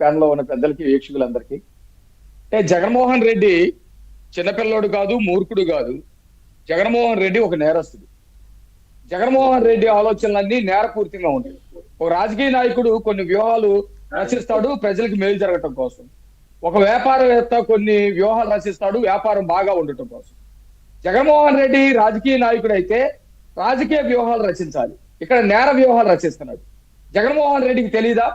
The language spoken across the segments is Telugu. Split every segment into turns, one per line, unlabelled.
ప్యానల్లో ఉన్న పెద్దలకి వీక్షకులందరికీ. అంటే జగన్మోహన్ రెడ్డి చిన్నపిల్లోడు కాదు మూర్ఖుడు కాదు. జగన్మోహన్ రెడ్డి ఒక నేరస్తుడు. జగన్మోహన్ రెడ్డి ఆలోచనలన్నీ నేరపూర్తిగా ఉంటాయి. ఒక రాజకీయ నాయకుడు కొన్ని వ్యూహాలు రచిస్తాడు ప్రజలకు మేలు జరగటం కోసం. ఒక వ్యాపారవేత్త కొన్ని వ్యూహాలు రచిస్తాడు వ్యాపారం బాగా ఉండటం కోసం. జగన్మోహన్ రెడ్డి రాజకీయ నాయకుడు అయితే రాజకీయ వ్యూహాలు రచించాలి. ఇక్కడ నేర వ్యూహాలు రచిస్తున్నాడు. జగన్మోహన్ రెడ్డికి తెలీదా?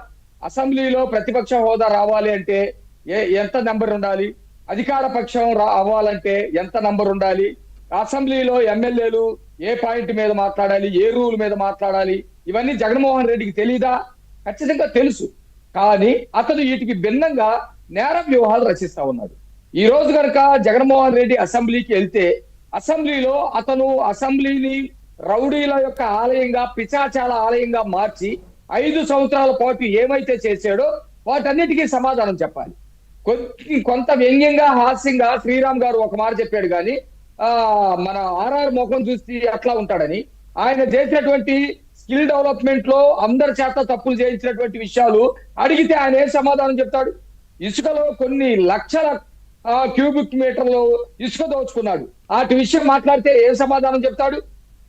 అసెంబ్లీలో ప్రతిపక్ష హోదా రావాలి అంటే ఏ ఎంత నెంబర్ ఉండాలి? అధికార పక్షం రా- అవ్వాలంటే ఎంత నంబర్ ఉండాలి? అసెంబ్లీలో ఎమ్మెల్యేలు ఏ పాయింట్ మీద మాట్లాడాలి? ఏ రూల్ మీద మాట్లాడాలి? ఇవన్నీ జగన్మోహన్ రెడ్డికి తెలీదా? ఖచ్చితంగా తెలుసు. కానీ అతను వీటికి భిన్నంగా నేర వ్యూహాలు రచిస్తా ఉన్నాడు. ఈ రోజు కనుక జగన్మోహన్ రెడ్డి అసెంబ్లీకి వెళ్తే అసెంబ్లీలో అతను అసెంబ్లీని రౌడీల యొక్క ఆలయంగా పిచాచాల ఆలయంగా మార్చి ఐదు సంవత్సరాల పాటు ఏమైతే చేశాడో వాటన్నిటికీ సమాధానం చెప్పాలి. కొద్ది కొంత వ్యంగ్యంగా హాస్యంగా శ్రీరామ్ గారు ఒక మాట చెప్పాడు కానీ ఆ మన ఆర్ఆర్ ముఖం చూసి అట్లా ఉంటాడని. ఆయన చేసినటువంటి స్కిల్ డెవలప్మెంట్లో అందరి చేత తప్పులు చేయించినటువంటి విషయాలు అడిగితే ఆయన ఏ సమాధానం చెప్తాడు? ఇసుకలో కొన్ని లక్షల క్యూబిక్ మీటర్లు ఇసుక దోచుకున్నాడు. వాటి విషయం మాట్లాడితే ఏ సమాధానం చెప్తాడు?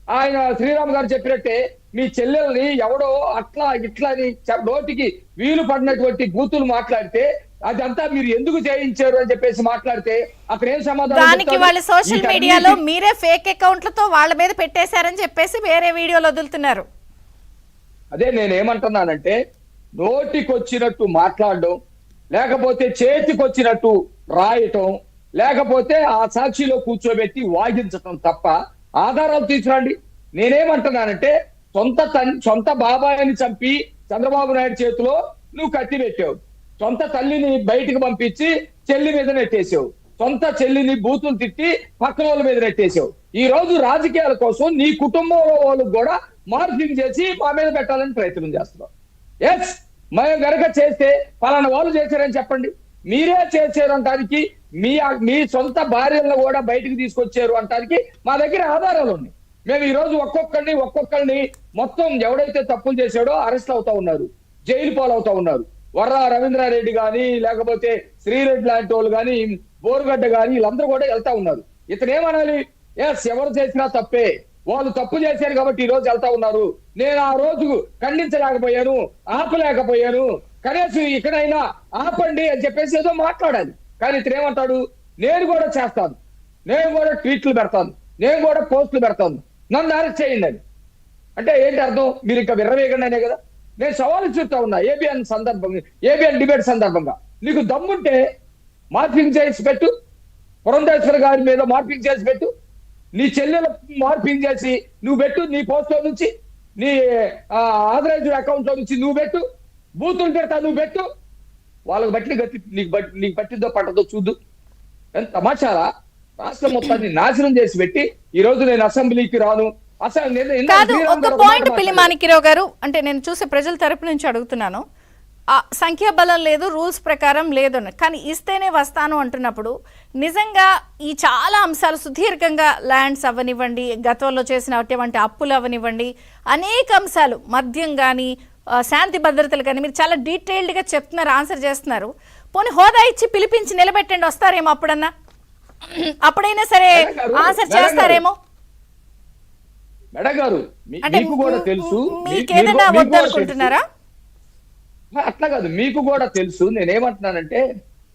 ఆయన శ్రీరామ్ గారు చెప్పినట్టే మీ చెల్లెల్ని ఎవడో అట్లా ఇట్లా అని నోటికి వీలు పడినటువంటి బూతులు మాట్లాడితే అదంతా మీరు ఎందుకు చేయించారు అని చెప్పేసి మాట్లాడితే అక్కడ ఏం సమాధానం
దానికి? వాళ్ళు సోషల్ మీడియాలో మీరే ఫేక్ అకౌంట్లతో వాళ్ళ మీద పెట్టేశారని చెప్పేసి వేరే వీడియోలు వదులుతున్నారు
అదే నేను ఏమంటున్నానంటే నోటికొచ్చినట్టు మాట్లాడడం లేకపోతే చేతికొచ్చినట్టు రాయటం లేకపోతే ఆ సాక్షిలో కూర్చోబెట్టి వాగించటం తప్ప ఆధారాలు తీసుకురండి. నేనేమంటున్నానంటే సొంత సొంత బాబాయిని చంపి చంద్రబాబు నాయుడు చేతిలో నువ్వు కత్తి పెట్టావు. సొంత తల్లిని బయటికి పంపించి చెల్లి మీద నెట్టేసావు సొంత చెల్లిని బూతులు తిట్టి పక్కన వాళ్ళ మీద నెట్టేసావు ఈ రోజు రాజకీయాల కోసం నీ కుటుంబంలో వాళ్ళకు కూడా మార్పింగ్ చేసి మా మీద పెట్టాలని ప్రయత్నం చేస్తున్నావు. ఎస్ మేము గనక చేస్తే పలానా వాళ్ళు చేశారని చెప్పండి. మీరే చేశారు మీ మీ సొంత భార్యలను కూడా బయటికి తీసుకొచ్చారు అంటానికి మా దగ్గర ఆధారాలు ఉన్నాయి. మేము ఈ రోజు ఒక్కొక్కరిని ఒక్కొక్కరిని మొత్తం ఎవడైతే తప్పులు చేశాడో అరెస్ట్ అవుతా ఉన్నారు జైలు పాలవుతా ఉన్నారు. వర్ర రవీంద్రారెడ్డి గాని లేకపోతే శ్రీరెడ్డి లాంటి వాళ్ళు కానీ బోరుగడ్డ గాని వీళ్ళందరూ కూడా వెళ్తా ఉన్నారు. ఇతను ఏమనాలి? ఎస్ ఎవరు చేసినా తప్పే. వాళ్ళు తప్పు చేశారు కాబట్టి ఈ రోజు వెళ్తా ఉన్నారు. నేను ఆ రోజు ఖండించలేకపోయాను ఆపలేకపోయాను. కనీసం ఇక్కడైనా ఆపండి అని చెప్పేసి ఏదో మాట్లాడాలి. కానీ ఇతను ఏమంటాడు? నేను కూడా చేస్తాను. నేను కూడా ట్వీట్లు పెడతాను. నేను కూడా పోస్టులు పెడతాను. నన్ను అరెస్ట్ చేయండి అని. అంటే ఏంటి అర్థం? మీరు ఇంకా విర్రవేగండి కదా? నేను సవాలు చూస్తా ఉన్నా ఏబిఎన్ సందర్భంగా ఏబిఎన్ డిబేట్ సందర్భంగా. నీకు దమ్ముంటే మార్పింగ్ చేసి పెట్టు. పురంధేశ్వర గారి మీద మార్పింగ్ చేసి పెట్టు. నీ చెల్లెల మార్పింగ్ చేసి నువ్వు పెట్టు. నీ పోస్ట్లో నుంచి నీ ఆథరైజ్డ్ అకౌంట్లో నుంచి నువ్వు పెట్టు. బూతులు పెడతా నువ్వు పెట్టు. వాళ్ళకి బట్టి గట్టి నీకు బట్టి నీకు పట్టిందో పట్టదో చూద్దు. ఎంత తమాషారా? రాష్ట్రం మొత్తాన్ని నాశనం చేసి పెట్టి ఈ రోజు నేను అసెంబ్లీకి రాను. అసలు
కాదు ఒక పాయింట్. పిల్లిమానికిరావు గారు అంటే నేను చూసే ప్రజల తరపు నుంచి అడుగుతున్నాను. ఆ సంఖ్యాబలం లేదు రూల్స్ ప్రకారం లేదు అని. కానీ ఇస్తేనే వస్తాను అంటున్నప్పుడు నిజంగా ఈ చాలా అంశాలు సుదీర్ఘంగా ల్యాండ్స్ అవ్వనివ్వండి గతంలో చేసినటువంటి అప్పులు అవ్వనివ్వండి అనేక అంశాలు మద్యం కానీ శాంతి భద్రతలు కానీ మీరు చాలా డీటెయిల్డ్గా చెప్తున్నారు ఆన్సర్ చేస్తున్నారు. పోనీ హోదా ఇచ్చి పిలిపించి నిలబెట్టండి వస్తారేమో అప్పుడన్నా? అప్పుడైనా సరే ఆన్సర్. చేస్తారేమో?
మేడం గారు మీకు కూడా తెలుసు
మీకేదైనా వద్దనుకుంటున్నారా.
అట్లా కాదు మీకు కూడా తెలుసు. నేనేమంటున్నానంటే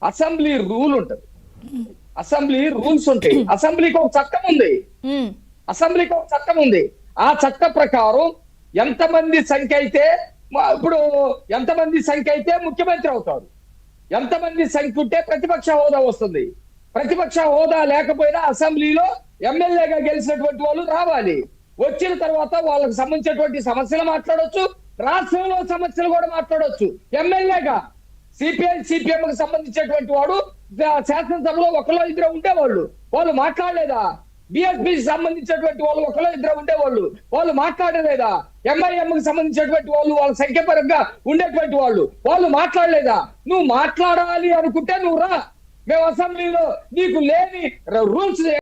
అసెంబ్లీ రూల్ ఉంటది. అసెంబ్లీ రూల్స్ ఉంటాయి. అసెంబ్లీకి ఒక చట్టం ఉంది. అసెంబ్లీకి ఒక చట్టం ఉంది. ఆ చట్ట ప్రకారం ఎంతమంది సంఖ్య అయితే ఇప్పుడు ఎంతమంది సంఖ్య అయితే ముఖ్యమంత్రి అవుతారు ఎంతమంది సంఖ్య ఉంటే ప్రతిపక్ష హోదా వస్తుంది. ప్రతిపక్ష హోదా లేకపోయినా అసెంబ్లీలో ఎమ్మెల్యేగా గెలిచినటువంటి వాళ్ళు రావాలి. వచ్చిన తర్వాత వాళ్ళకి సంబంధించినటువంటి సమస్యలు మాట్లాడవచ్చు రాష్ట్రంలో సమస్యలు కూడా మాట్లాడవచ్చు ఎమ్మెల్యేగా సిపిఐ సిపిఎం కి సంబంధించినటువంటి వాడు శాసనసభలో ఒకలో ఇద్దరు ఉండేవాళ్ళు. వాళ్ళు మాట్లాడలేదా? బిఎస్పి సంబంధించినటువంటి వాళ్ళు ఒకలో ఇద్దరు ఉండేవాళ్ళు. వాళ్ళు మాట్లాడలేదా? ఎంఐఎం కి సంబంధించినటువంటి వాళ్ళు వాళ్ళ సంఖ్యాపరంగా ఉండేటువంటి వాళ్ళు వాళ్ళు మాట్లాడలేదా? నువ్వు మాట్లాడాలి అనుకుంటే నువ్వు రా. మేము అసెంబ్లీలో నీకు లేని రూల్స్